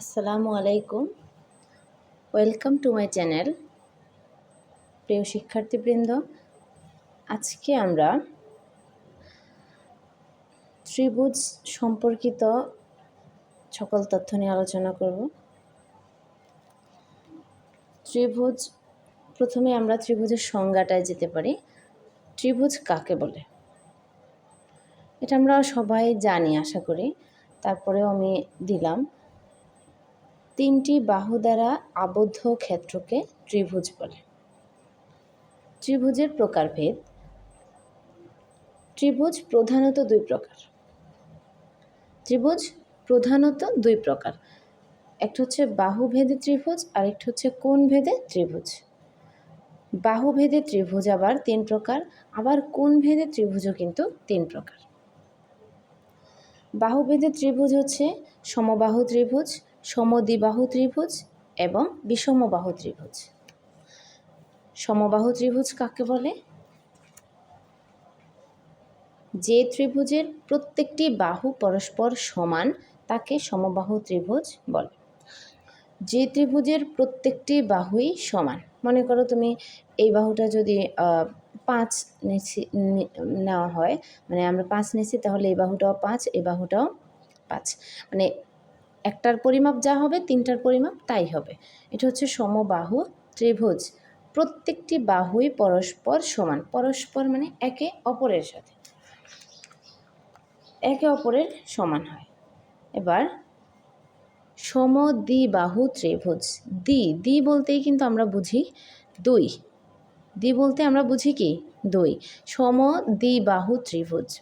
আসসালামু আলাইকুম। Welcome to my channel প্রিয় শিক্ষার্থীবৃন্দ, আজকে আমরা ত্রিভুজ সম্পর্কিত সকল তথ্য নিয়ে আলোচনা করব। ত্রিভুজ, প্রথমে আমরা ত্রিভুজের সংজ্ঞাটায় যেতে পারি। ত্রিভুজ কাকে বলে? এটা আমরা সবাই জানি, আশা করি। তারপরেও আমি দিলাম। তিনটি বাহু দ্বারা আবদ্ধ ক্ষেত্রকে ত্রিভুজ বলে। ত্রিভুজের প্রকারভেদ। ত্রিভুজ প্রধানত দুই প্রকার। ত্রিভুজ প্রধানত দুই প্রকার। একটা হচ্ছে বাহুভেদে ত্রিভুজ আর একটা হচ্ছে কোণ ভেদে ত্রিভুজ। বাহুভেদে ত্রিভুজ আবার তিন প্রকার, আবার কোণ ভেদে ত্রিভুজও কিন্তু তিন প্রকার। বাহুভেদে ত্রিভুজ হচ্ছে সমবাহু ত্রিভুজ সমদ্বিবাহু ত্রিভুজ এবং বিষমবাহু ত্রিভুজ। সমবাহু ত্রিভুজ কাকে বলে? যে ত্রিভুজের প্রত্যেকটি বাহু পরস্পর সমান, তাকে সমবাহু ত্রিভুজ বলে। যে ত্রিভুজের প্রত্যেকটি বাহুই সমান। মনে করো তুমি এই বাহুটা যদি পাঁচ নিচ্ছি নেওয়া হয় মানে আমরা পাঁচ নিচ্ছি তাহলে এই বাহুটাও পাঁচ, এই বাহুটাও পাঁচ। মানে একটার পরিমাপ যা হবে, তিনটার পরিমাপ তাই হবে। এটা হচ্ছে সমবাহু ত্রিভুজ। প্রত্যেকটি বাহুই পরস্পর সমান। পরস্পর মানে একে অপরের সাথে। একে অপরের সমান হয়। এবার সম সমদ্বিবাহু ত্রিভুজ। দ্বি। দ্বি বলতেই কিন্তু আমরা বুঝি দুই। দ্বি বলতে আমরা বুঝি কি? দুই। সম সমদ্বিবাহু ত্রিভুজ।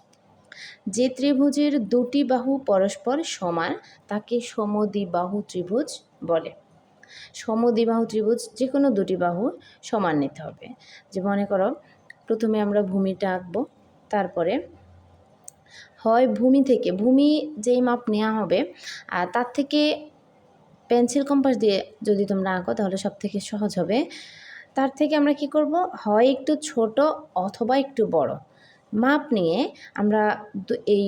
যে ত্রিভুজের দুটি বাহু পরস্পর সমান, তাকে সমদ্বিবাহু ত্রিভুজ বলে। সমদ্বিবাহু ত্রিভুজ যে কোনো দুটি বাহু সমান নিতে হবে। যে মনে করো, প্রথমে আমরা ভূমিটা আঁকবো, তারপরে হয় ভূমি থেকে, ভূমি যেই মাপ নেওয়া হবে আর তার থেকে পেন্সিল কম্পাস দিয়ে যদি তোমরা আঁকো, তাহলে সব থেকে সহজ হবে। তার থেকে আমরা কি করব, হয় একটু ছোট অথবা একটু বড়। মাপ নিয়ে আমরা এই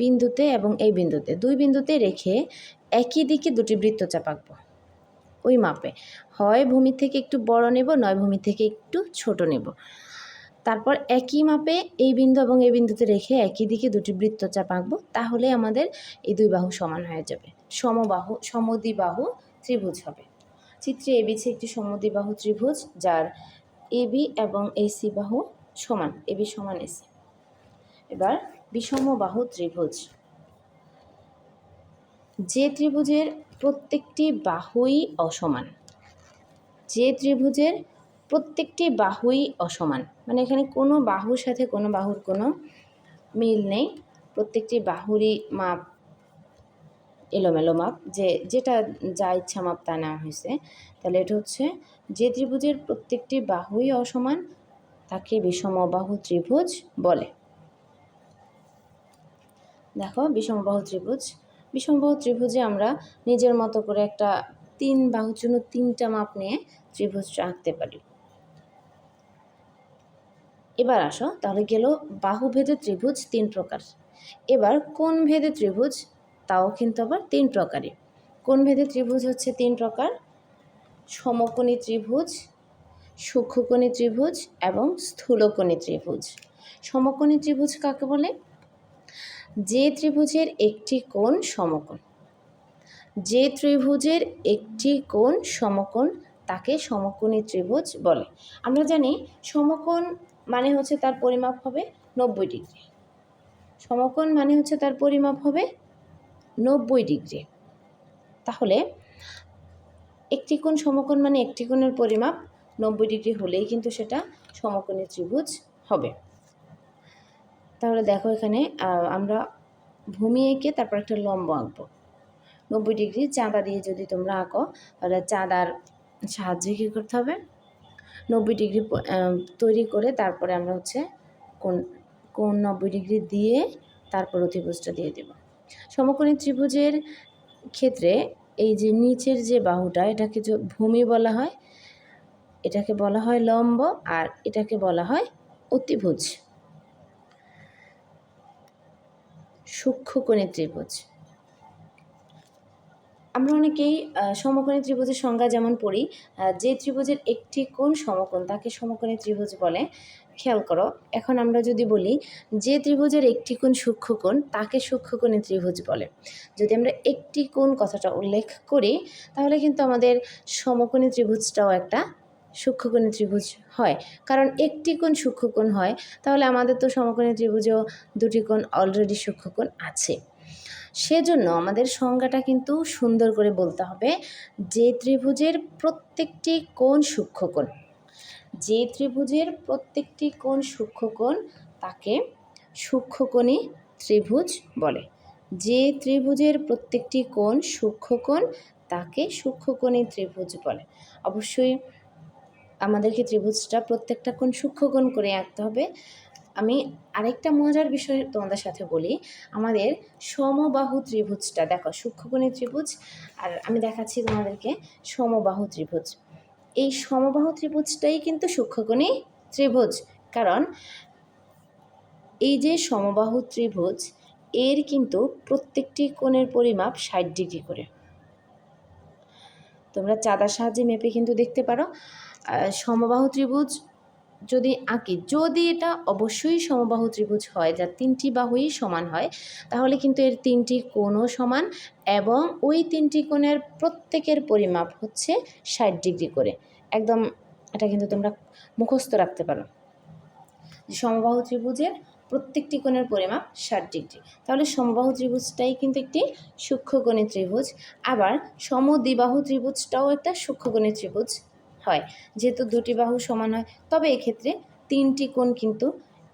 বিন্দুতে এবং এই বিন্দুতে দুই বিন্দুতে রেখে একই দিকে দুটি বৃত্তচাপ আঁকবো ওই মাপে। হয় ভূমি থেকে একটু বড় নেব, নয় ভূমি থেকে একটু ছোট নেব। তারপর একই মাপে এই বিন্দু এবং এই বিন্দুতে রেখে একই দিকে দুটি বৃত্তচাপ আঁকবো তাহলে আমাদের এই দুই বাহু সমান হয়ে যাবে। সমবাহু, সমদ্বিবাহু ত্রিভুজ হবে। চিত্রে এবিছে একটি সমদ্বিবাহু ত্রিভুজ, যার এবি এবং এসি বাহু সমান এবি সমান এসি এবার বিষমবাহু ত্রিভুজ। যে ত্রিভুজের প্রত্যেকটি বাহুই অসমান। যে ত্রিভুজের প্রত্যেকটি বাহুই অসমান। মানে এখানে কোনো বাহুর সাথে কোনো বাহুর কোনো মিল নেই। প্রত্যেকটি বাহুরই মাপ এলোমেলো মাপ। যে যেটা যা ইচ্ছা মাপ তা নেওয়া হয়েছে। তাহলে এটা হচ্ছে যে ত্রিভুজের প্রত্যেকটি বাহুই অসমান, তাকে বিষমবাহু ত্রিভুজ বলে। দেখো বিষমবাহু ত্রিভুজ। বিষমবাহু ত্রিভুজে আমরা নিজের মতো করে একটা তিন বাহুর জন্য তিনটা মাপ নিয়ে ত্রিভুজটা আঁকতে পারি। এবার আসো, তাহলে গেল বাহুভেদে ত্রিভুজ তিন প্রকার। এবার কোন ভেদে ত্রিভুজ? তাও কিন্তু আবার তিন প্রকারই। কোন ভেদে ত্রিভুজ হচ্ছে তিন প্রকার? সমকোণী ত্রিভুজ, সূক্ষ্মকোণী ত্রিভুজ এবং স্থূলকোণী ত্রিভুজ। সমকোণী ত্রিভুজ কাকে বলে? যে ত্রিভুজের একটি কোণ সমকোণ। যে ত্রিভুজের একটি কোণ সমকোণ তাকে সমকোণী ত্রিভুজ বলে। আমরা জানি সমকোণ মানে হচ্ছে তার পরিমাপ হবে নব্বই ডিগ্রি। সমকোণ মানে হচ্ছে তার পরিমাপ হবে নব্বই ডিগ্রি। তাহলে একটি কোণ সমকোণ মানে একটি কোণের পরিমাপ নব্বই ডিগ্রি হলেই কিন্তু সেটা সমকোণী ত্রিভুজ হবে। তাহলে দেখো এখানে আমরা ভূমি এঁকে তারপর একটা লম্ব আঁকবো। নব্বই ডিগ্রি চাঁদা দিয়ে যদি তোমরা আঁকো, তাহলে চাঁদার সাহায্যে কী করতে হবে? নব্বই ডিগ্রি তৈরি করে তারপরে আমরা হচ্ছে কোন কোন নব্বই ডিগ্রি দিয়ে তারপর অতিভুজটা দিয়ে দেব। সমকোণী ত্রিভুজের ক্ষেত্রে এই যে নিচের যে বাহুটা, এটাকে যে ভূমি বলা হয়, এটাকে বলা হয় লম্ব আর এটাকে বলা হয় অতিভুজ। সূক্ষ্মকোণী ত্রিভুজ। আমরা অনেকেই সমকোণী ত্রিভুজের সংজ্ঞা যেমন পড়ি যে ত্রিভুজের একটি কোণ সমকোণ, তাকে সমকোণী ত্রিভুজ বলে। খেয়াল করো, এখন আমরা যদি বলি, যে ত্রিভুজের একটি কোণ সূক্ষ্মকোণ, তাকে সূক্ষ্মকোণী ত্রিভুজ বলে। যদি আমরা একটি কোণ কথাটা উল্লেখ করি, তাহলে কিন্তু আমাদের সমকোণী ত্রিভুজটাও একটা সূক্ষ্মকোণী ত্রিভুজ হয়। কারণ একটি কোণ সূক্ষ্মকোণ হয়, তাহলে আমাদের তো সমকোণী ত্রিভুজেও দুটি কোণ অলরেডি সূক্ষ্মকোণ আছে। সেজন্য আমাদের সংজ্ঞাটা কিন্তু সুন্দর করে বলতে হবে যে ত্রিভুজের প্রত্যেকটি কোণ সূক্ষ্মকোণ, যে ত্রিভুজের প্রত্যেকটি কোণ সূক্ষ্মকোণ তাকে সূক্ষ্মকোণী ত্রিভুজ বলে। যে ত্রিভুজের প্রত্যেকটি কোণ সূক্ষ্মকোণ তাকে সূক্ষ্মকোণী ত্রিভুজ বলে। অবশ্যই আমাদেরকে ত্রিভুজটা প্রত্যেকটা কোণ সূক্ষ্মকোণ করে আঁকতে হবে। আমি আরেকটা মজার বিষয় তোমাদের সাথে বলি। আমাদের সমবাহু ত্রিভুজটা, দেখো সূক্ষ্মকোণী ত্রিভুজ আর আমি দেখাচ্ছি তোমাদেরকে সমবাহু ত্রিভুজ। এই সমবাহু ত্রিভুজটাই কিন্তু সূক্ষ্মকোণী ত্রিভুজ। কারণ এই যে সমবাহু ত্রিভুজ, এর কিন্তু প্রত্যেকটি কোণের পরিমাপ ষাট ডিগ্রি করে। তোমরা চাঁদার সাহায্যে মেপে কিন্তু দেখতে পারো। সমবাহু ত্রিভুজ যদি আঁকি, যদি এটা অবশ্যই সমবাহু ত্রিভুজ হয়, যা তিনটি বাহুই সমান হয়, তাহলে কিন্তু এর তিনটি কোণও সমান এবং ওই তিনটি কোণের প্রত্যেকের পরিমাপ হচ্ছে ষাট ডিগ্রি করে। একদম এটা কিন্তু তোমরা মুখস্থ রাখতে পারো। সমবাহু ত্রিভুজের প্রত্যেকটি কোণের পরিমাপ ষাট ডিগ্রি। তাহলে সমবাহু ত্রিভুজটাই কিন্তু একটি সূক্ষ্মকোণী ত্রিভুজ। আবার সমদ্বিবাহু ত্রিভুজটাও একটা সূক্ষ্মকোণী ত্রিভুজ। হয়। যেহেতু দুটি বাহু সমান হয়, তবে এক্ষেত্রে তিনটি কোণ কিন্তু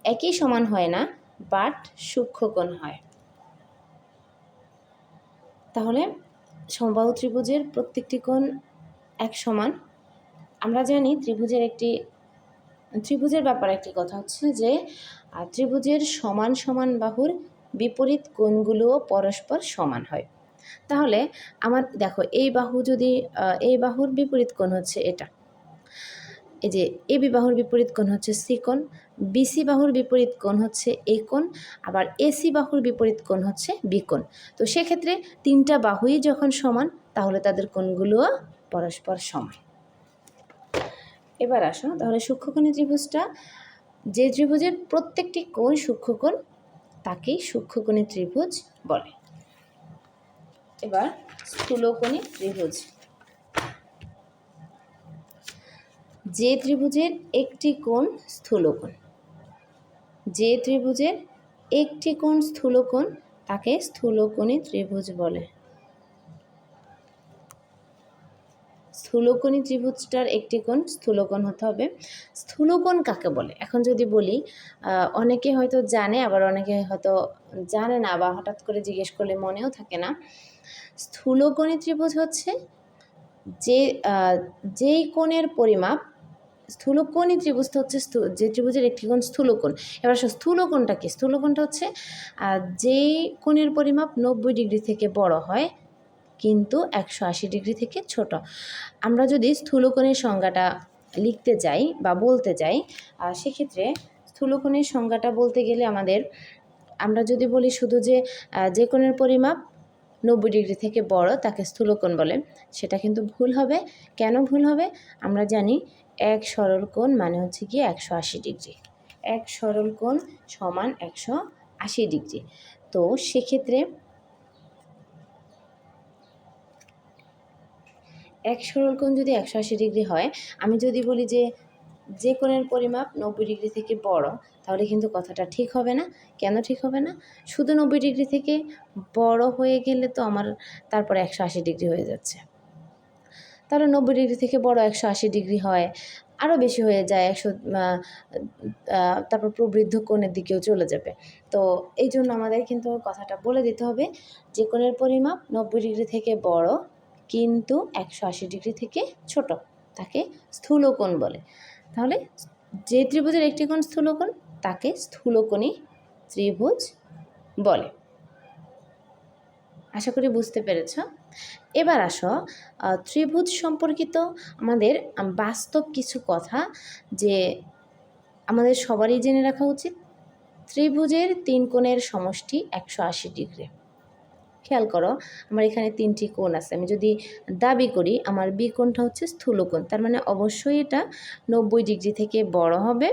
একই সমান হয় না, বাট সূক্ষ্মকোণ হয়। তাহলে সমবাহু ত্রিভুজের প্রত্যেকটি কোণ এক সমান। আমরা জানি ত্রিভুজের একটি, ত্রিভুজের ব্যাপারে একটি কথা হচ্ছে যে ত্রিভুজের সমান সমান বাহুর বিপরীত কোণগুলোও পরস্পর সমান হয়। তাহলে আমার, দেখো, এই বাহু যদি এই বাহুর বিপরীত কোণ হচ্ছে এটা। এই যে এ বি বাহুর বিপরীত কোণ হচ্ছে সি কোণ বিসি বাহুর বিপরীত কোণ হচ্ছে এই কোণ, আবার এসি বাহুর বিপরীত কোণ হচ্ছে বি কোণ। তো সেক্ষেত্রে তিনটা বাহুই যখন সমান, তাহলে তাদের কোণগুলোও পরস্পর সমান। এবার আসো, তাহলে সূক্ষ্মকোণী ত্রিভুজটা, যে ত্রিভুজের প্রত্যেকটি কোণ সূক্ষ্মকোণ, তাকেই সূক্ষ্মকোণী ত্রিভুজ বলে। এবার স্থূলকোণী ত্রিভুজ। যে ত্রিভুজের একটি কোণ স্থূলকোণ। যে ত্রিভুজের একটি কোণ স্থূলকোণ তাকে স্থূলকোণী ত্রিভুজ বলে। স্থূলকোণী ত্রিভুজটার একটি কোণ স্থূলকোণ হতে হবে। স্থূলকোণ কাকে বলে? এখন যদি বলি অনেকে হয়তো জানে, আবার অনেকে হয়তো জানে না বা হঠাৎ করে জিজ্ঞেস করলে মনেও থাকে না। স্থূলকোণী ত্রিভুজ হচ্ছে যে যেই কোণের পরিমাপ স্থূলকোণী ত্রিভুজটা হচ্ছে যে ত্রিভুজের একটি কোণ স্থূলকোণ। এবার আসো, স্থূলকোণটা কি? স্থূলকোণটা হচ্ছে যেই কোণের পরিমাপ নব্বই ডিগ্রি থেকে বড় হয়, কিন্তু একশো আশি ডিগ্রি থেকে ছোট। আমরা যদি স্থূলকোণের সংজ্ঞাটা লিখতে যাই বা বলতে যাই সেক্ষেত্রে স্থূলকোণের সংজ্ঞাটা বলতে গেলে আমাদের, আমরা যদি বলি শুধু যে যে কোণের পরিমাপ নব্বই ডিগ্রি থেকে বড়, তাকে স্থূলকোণ বলে। সেটা কিন্তু ভুল হবে। কেন ভুল হবে? আমরা জানি এক সরল কোণ মানে হচ্ছে কি একশো আশি ডিগ্রি। এক সরল কোণ সমান একশো আশি ডিগ্রি। তো সেক্ষেত্রে এক সরল কোণ যদি একশো আশি ডিগ্রি হয়, আমি যদি বলি যে যে কোণের পরিমাপ নব্বই ডিগ্রি থেকে বড়, তাহলে কিন্তু কথাটা ঠিক হবে না। কেন ঠিক হবে না? শুধু নব্বই ডিগ্রি থেকে বড় হয়ে গেলে তো আমার, তারপর একশো আশি ডিগ্রি হয়ে যাচ্ছে। তাহলে নব্বই ডিগ্রি থেকে বড় একশো আশি ডিগ্রি হয়। আরও বেশি হয়ে যায় একশো তারপর প্রবৃদ্ধ কোণের দিকেও চলে যাবে। তো এই জন্য আমাদের কিন্তু কথাটা বলে দিতে হবে যে কোণের পরিমাপ নব্বই ডিগ্রি থেকে বড় কিন্তু একশো আশি ডিগ্রি থেকে ছোট, তাকে স্থূলকোণ বলে। তাহলে যে ত্রিভুজের একটি কোণ স্থূলকোণ, তাকে স্থূলকোণী ত্রিভুজ বলে। আশা করি বুঝতে পেরেছ? এবার আসো ত্রিভুজ সম্পর্কিত আমাদের বাস্তব কিছু কথা যে আমাদের সবারই জেনে রাখা উচিত। ত্রিভুজের তিন কোণের সমষ্টি একশো আশি ডিগ্রি। খেয়াল করো, আমার এখানে তিনটি কোণ আছে। আমি যদি দাবি করি, আমার বি কোণটা হচ্ছে স্থূলকোণ তার মানে অবশ্যই এটা নব্বই ডিগ্রি থেকে বড় হবে।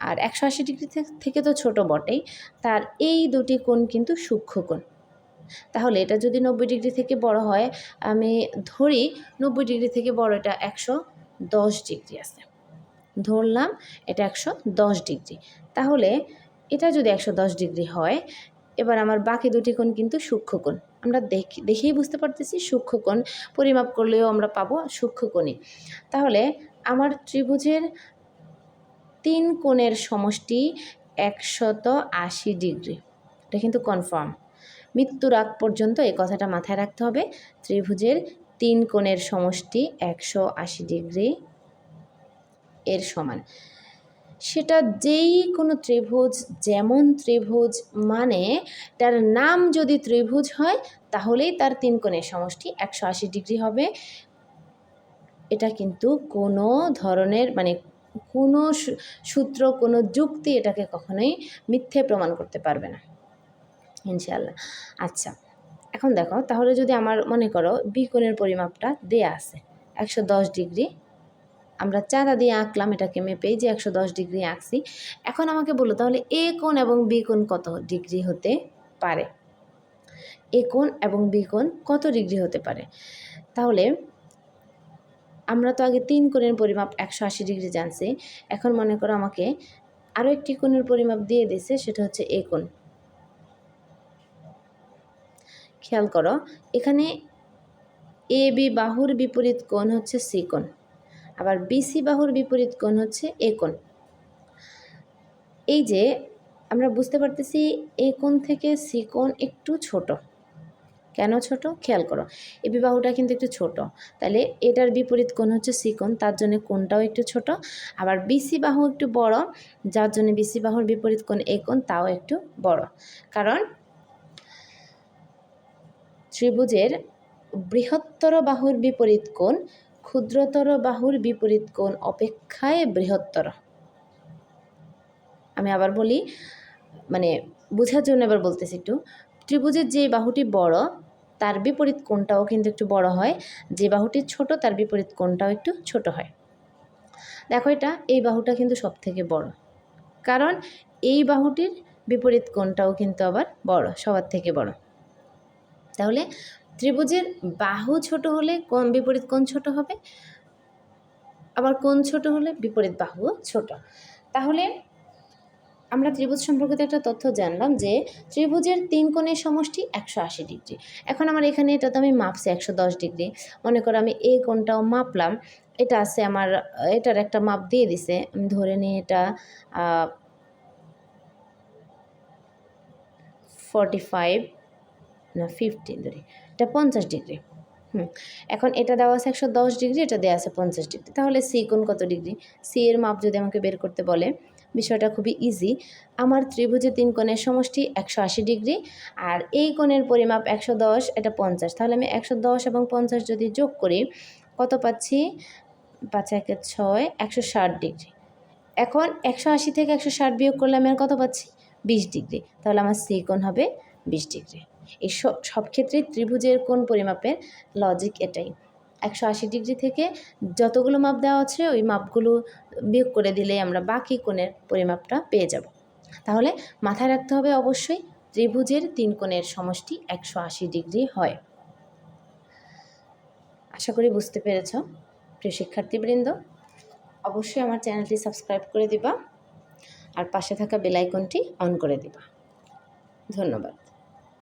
আর একশো আশি ডিগ্রি থেকে তো ছোট বটেই। তার এই দুটি কোণ কিন্তু সূক্ষ্ম কোণ। তাহলে এটা যদি নব্বই ডিগ্রি থেকে বড় হয়, আমি ধরি নব্বই ডিগ্রি থেকে বড় এটা একশো দশ ডিগ্রি আছে। ধরলাম এটা একশো দশ ডিগ্রি। তাহলে এটা যদি একশো দশ ডিগ্রি হয়, এবার আমার বাকি দুটি কোণ কিন্তু সূক্ষ্মকোণ আমরা দেখি, দেখেই বুঝতে পারতেছি সূক্ষ্মকোণ পরিমাপ করলেও আমরা পাবো সূক্ষ্মকোণই তাহলে আমার ত্রিভুজের তিন কোণের সমষ্টি একশত আশি ডিগ্রি। এটা কিন্তু কনফার্ম। মৃত্যুর আগ পর্যন্ত এই কথাটা মাথায় রাখতে হবে। ত্রিভুজের তিন কোণের সমষ্টি একশো আশি ডিগ্রি এর সমান। সেটা যেই কোনো ত্রিভুজ, যেমন ত্রিভুজ মানে তার নাম যদি ত্রিভুজ হয়, তাহলেই তার তিন কোণের সমষ্টি একশো আশি ডিগ্রি হবে। এটা কিন্তু কোনো ধরনের মানে কোনো সূত্র, কোনো যুক্তি এটাকে কখনোই মিথ্যে প্রমাণ করতে পারবে না। ইনশাল্লাহ আচ্ছা এখন দেখো, তাহলে যদি আমার মনে করো বি কোণের পরিমাপটা দেয়া আছে, একশো দশ ডিগ্রি, আমরা চাঁদা দিয়ে আঁকলাম এটাকে মেপেই যে একশো দশ ডিগ্রি আঁকছি, এখন আমাকে বলো তাহলে এ কোণ এবং বি কোণ কত ডিগ্রি হতে পারে? এ কোণ এবং বি কোণ কত ডিগ্রি হতে পারে? তাহলে আমরা তো আগে তিন কোণের পরিমাপ একশো আশি ডিগ্রি জানছি, এখন মনে করো আমাকে আরও একটি কোণের পরিমাপ দিয়ে দিছে সেটা হচ্ছে এ কোণ। খেয়াল করো, এখানে এ বি বাহুর বিপরীত কোণ হচ্ছে সি কোণ, আবার বিসি বাহুর বিপরীত কোণ হচ্ছে এ কোণ। এই যে আমরা বুঝতে পারতেছি এ কোণ থেকে সি কোণ একটু ছোট। কেন ছোট? খেয়াল করো, এ বিবাহটা কিন্তু একটু ছোট, তাহলে এটার বিপরীত কোণ হচ্ছে সি কোণ, তার জন্য কোণটাও একটু ছোট। আবার বিসি বাহু একটু বড়, যার জন্য বিসি বাহুর বিপরীত কোণ এ কোণ, তাও একটু বড়। কারণ ত্রিভুজের বৃহত্তর বাহুর বিপরীত কোণ, ক্ষুদ্রতর বাহুর বিপরীত কোণ অপেক্ষায় বৃহত্তর। আমি আবার বলি মানে বোঝার জন্য এবার বলতেছি একটু। ত্রিভুজের যে বাহুটি বড়, তার বিপরীত কোণটাও কিন্তু একটু বড় হয়। যে বাহুটি ছোট, তার বিপরীত কোণটাও একটু ছোট হয়। দেখো এটা, এই বাহুটা কিন্তু সব থেকে বড়। কারণ এই বাহুটির বিপরীত কোণটাও কিন্তু আবার বড়, সবার থেকে বড়। তাহলে ত্রিভুজের বাহু ছোট হলে কোন বিপরীত কোণ ছোট হবে? আবার কোণ ছোট হলে বিপরীত বাহু ছোট। তাহলে আমরা ত্রিভুজ সম্পর্কিত একটা তথ্য জানলাম যে ত্রিভুজের তিন কোণের সমষ্টি একশো আশি ডিগ্রি। এখন আমার এখানে এটা তো আমি মাপছি একশো দশ ডিগ্রি। মনে করো আমি এই কোণটাও মাপলাম। এটা আছে আমার, এটার একটা মাপ দিয়ে দিছে। আমি ধরে নিই এটা ফর্টি ফাইভ না ফিফটিন ধরি এটা পঞ্চাশ ডিগ্রি হুম, এখন এটা দেওয়া আছে একশো দশ ডিগ্রি এটা দেওয়া আছে পঞ্চাশ ডিগ্রি তাহলে সি কোণ কত ডিগ্রি সি এর মাপ যদি আমাকে বের করতে বলে, বিষয়টা খুবই ইজি আমার ত্রিভুজের তিন কোণের সমষ্টি একশো আশি ডিগ্রি আর এই কোণের পরিমাপ একশো দশ, এটা পঞ্চাশ। তাহলে আমি একশো দশ এবং পঞ্চাশ যদি যোগ করি, কত পাচ্ছি? পাঁচ একে ছয়, একশো ষাট ডিগ্রি এখন একশো আশি থেকে একশো ষাট বিয়োগ করলে আমি আর কত পাচ্ছি? বিশ ডিগ্রি তাহলে আমার সি কোণ হবে বিশ ডিগ্রি এই সব ক্ষেত্রেই ত্রিভুজের কোন পরিমাপের লজিক এটাই? একশো আশি ডিগ্রি থেকে যতগুলো মাপ দেওয়া আছে, ওই মাপগুলো বিয়োগ করে দিলে আমরা বাকি কোণের পরিমাপটা পেয়ে যাব। তাহলে মাথায় রাখতে হবে অবশ্যই ত্রিভুজের তিন কোণের সমষ্টি একশো আশি ডিগ্রি হয়। আশা করি বুঝতে পেরেছ, প্রিয় শিক্ষার্থীবৃন্দ। অবশ্যই আমার চ্যানেলটি সাবস্ক্রাইব করে দিবা আর পাশে থাকা বেলাইকনটি অন করে দিবা। ধন্যবাদ।